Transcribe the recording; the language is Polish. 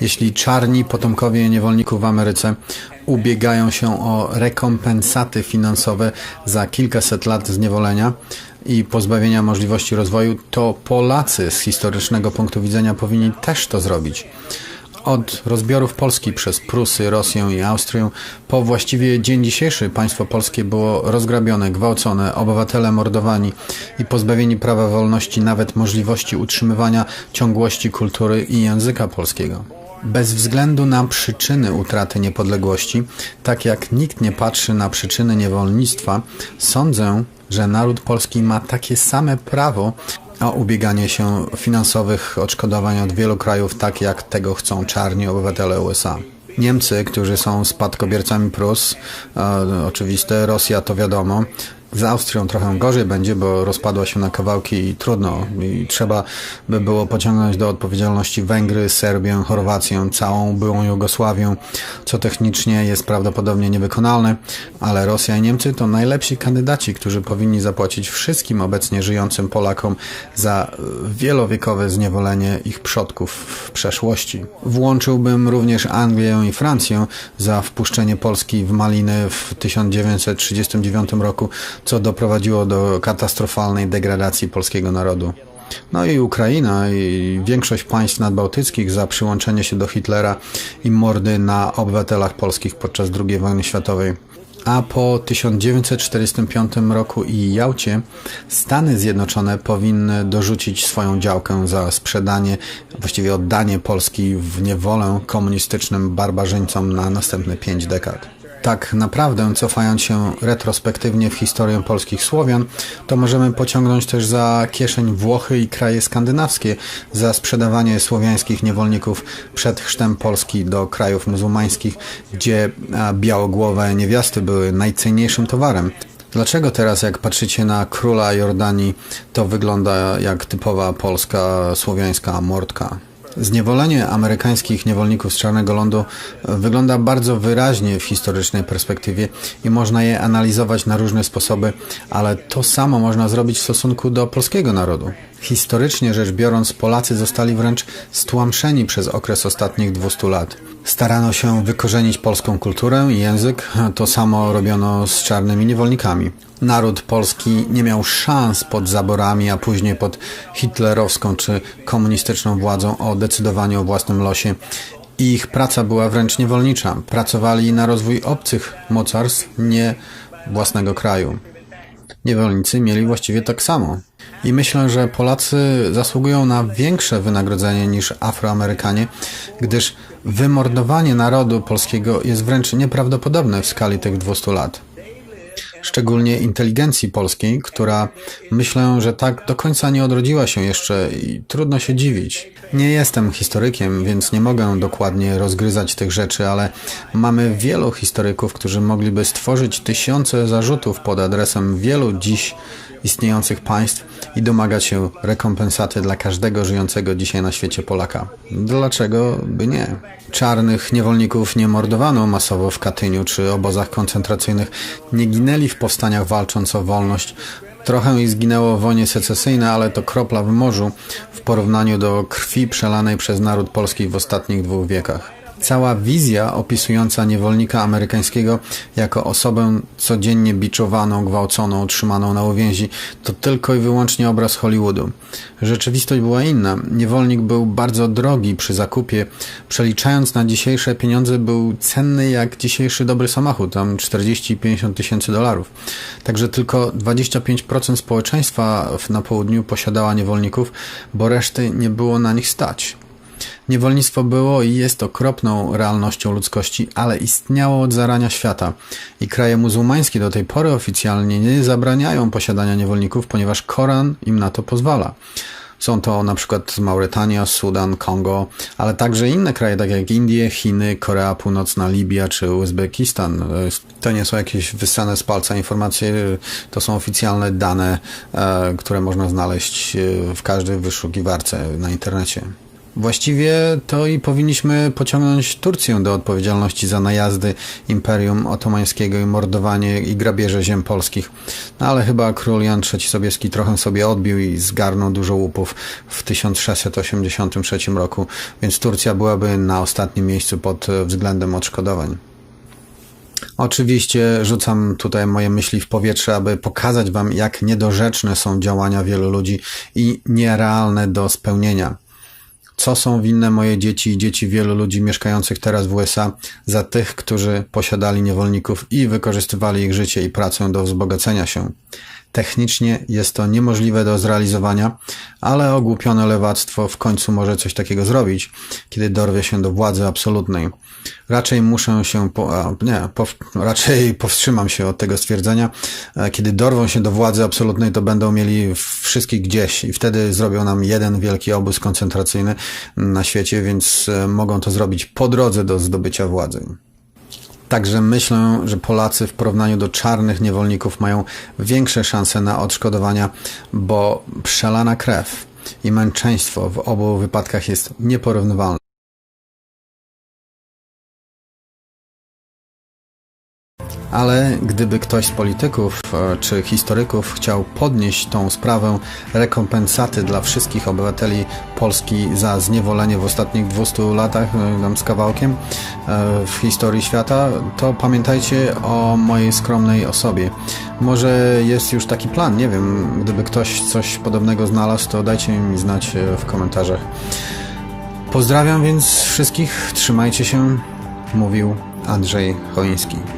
Jeśli czarni potomkowie niewolników w Ameryce ubiegają się o rekompensaty finansowe za kilkaset lat zniewolenia i pozbawienia możliwości rozwoju, to Polacy z historycznego punktu widzenia powinni też to zrobić. Od rozbiorów Polski przez Prusy, Rosję i Austrię po właściwie dzień dzisiejszy państwo polskie było rozgrabione, gwałcone, obywatele mordowani i pozbawieni prawa wolności, nawet możliwości utrzymywania ciągłości kultury i języka polskiego. Bez względu na przyczyny utraty niepodległości, tak jak nikt nie patrzy na przyczyny niewolnictwa, sądzę, że naród polski ma takie same prawo o ubieganie się finansowych odszkodowań od wielu krajów, tak jak tego chcą czarni obywatele USA. Niemcy, którzy są spadkobiercami Prus, e, oczywiste, Rosja to wiadomo, z Austrią trochę gorzej będzie, bo rozpadła się na kawałki i trudno. I trzeba by było pociągnąć do odpowiedzialności Węgry, Serbię, Chorwację, całą byłą Jugosławię, co technicznie jest prawdopodobnie niewykonalne, ale Rosja i Niemcy to najlepsi kandydaci, którzy powinni zapłacić wszystkim obecnie żyjącym Polakom za wielowiekowe zniewolenie ich przodków w przeszłości. Włączyłbym również Anglię i Francję za wpuszczenie Polski w Maliny w 1939 roku co doprowadziło do katastrofalnej degradacji polskiego narodu. No i Ukraina i większość państw nadbałtyckich za przyłączenie się do Hitlera i mordy na obywatelach polskich podczas II wojny światowej. A po 1945 roku i Jałcie Stany Zjednoczone powinny dorzucić swoją działkę za sprzedanie, właściwie oddanie Polski w niewolę komunistycznym barbarzyńcom na następne pięć dekad tak naprawdę cofając się retrospektywnie w historię polskich Słowian, to możemy pociągnąć też za kieszeń Włochy i kraje skandynawskie za sprzedawanie słowiańskich niewolników przed chrztem Polski do krajów muzułmańskich, gdzie białogłowe niewiasty były najcenniejszym towarem. Dlaczego teraz, jak patrzycie na króla Jordanii, to wygląda jak typowa polska słowiańska mordka? Zniewolenie amerykańskich niewolników z Czarnego Lądu wygląda bardzo wyraźnie w historycznej perspektywie i można je analizować na różne sposoby, ale to samo można zrobić w stosunku do polskiego narodu. Historycznie rzecz biorąc, Polacy zostali wręcz stłamszeni przez okres ostatnich 200 lat. Starano się wykorzenić polską kulturę i język, to samo robiono z czarnymi niewolnikami. Naród polski nie miał szans pod zaborami, a później pod hitlerowską czy komunistyczną władzą o decydowaniu o własnym losie. Ich praca była wręcz niewolnicza. Pracowali na rozwój obcych mocarstw, nie własnego kraju. Niewolnicy mieli właściwie tak samo. I myślę, że Polacy zasługują na większe wynagrodzenie niż Afroamerykanie, gdyż wymordowanie narodu polskiego jest wręcz nieprawdopodobne w skali tych 200 lat szczególnie inteligencji polskiej, która myślę, że tak do końca nie odrodziła się jeszcze i trudno się dziwić. Nie jestem historykiem, więc nie mogę dokładnie rozgryzać tych rzeczy, ale mamy wielu historyków, którzy mogliby stworzyć tysiące zarzutów pod adresem wielu dziś istniejących państw i domagać się rekompensaty dla każdego żyjącego dzisiaj na świecie Polaka. Dlaczego by nie? Czarnych niewolników nie mordowano masowo w Katyniu czy obozach koncentracyjnych, nie ginęli w powstaniach walcząc o wolność, Trochę ich zginęło w wojnie secesyjnej, ale to kropla w morzu w porównaniu do krwi przelanej przez naród polski w ostatnich dwóch wiekach. Cała wizja opisująca niewolnika amerykańskiego jako osobę codziennie biczowaną, gwałconą, trzymaną na uwięzi to tylko i wyłącznie obraz Hollywoodu. Rzeczywistość była inna. Niewolnik był bardzo drogi przy zakupie. Przeliczając na dzisiejsze pieniądze był cenny jak dzisiejszy dobry samochód, tam 40-50 tysięcy dolarów. Także tylko 25% społeczeństwa na południu posiadała niewolników, bo reszty nie było na nich stać. Niewolnictwo było i jest okropną realnością ludzkości, ale istniało od zarania świata. I kraje muzułmańskie do tej pory oficjalnie nie zabraniają posiadania niewolników, ponieważ Koran im na to pozwala. Są to na przykład Mauretania, Sudan, Kongo, ale także inne kraje, takie jak Indie, Chiny, Korea Północna, Libia czy Uzbekistan. To nie są jakieś wyssane z palca informacje, to są oficjalne dane, e, które można znaleźć e, w każdej wyszukiwarce na internecie. Właściwie to i powinniśmy pociągnąć Turcję do odpowiedzialności za najazdy Imperium Otomańskiego i mordowanie i grabieże ziem polskich. No ale chyba król Jan III Sobieski trochę sobie odbił i zgarnął dużo łupów w 1683 roku, więc Turcja byłaby na ostatnim miejscu pod względem odszkodowań. Oczywiście rzucam tutaj moje myśli w powietrze, aby pokazać Wam, jak niedorzeczne są działania wielu ludzi i nierealne do spełnienia. Co są winne moje dzieci i dzieci wielu ludzi mieszkających teraz w USA za tych, którzy posiadali niewolników i wykorzystywali ich życie i pracę do wzbogacenia się? Technicznie jest to niemożliwe do zrealizowania, ale ogłupione lewactwo w końcu może coś takiego zrobić, kiedy dorwie się do władzy absolutnej. Raczej muszę się, po, nie, raczej powstrzymam się od tego stwierdzenia. E, kiedy dorwą się do władzy absolutnej, to będą mieli wszystkich gdzieś i wtedy zrobią nam jeden wielki obóz koncentracyjny na świecie, więc e, mogą to zrobić po drodze do zdobycia władzy. Także myślę, że Polacy w porównaniu do czarnych niewolników mają większe szanse na odszkodowania, bo przelana krew i męczeństwo w obu wypadkach jest nieporównywalne. Ale gdyby ktoś z polityków e, czy historyków chciał podnieść tą sprawę rekompensaty dla wszystkich obywateli Polski za zniewolenie w ostatnich 200 latach, e, tam z kawałkiem e, w historii świata, to pamiętajcie o mojej skromnej osobie. Może jest już taki plan, nie wiem, gdyby ktoś coś podobnego znalazł, to dajcie mi znać w komentarzach. Pozdrawiam więc wszystkich, trzymajcie się, mówił Andrzej Choiński.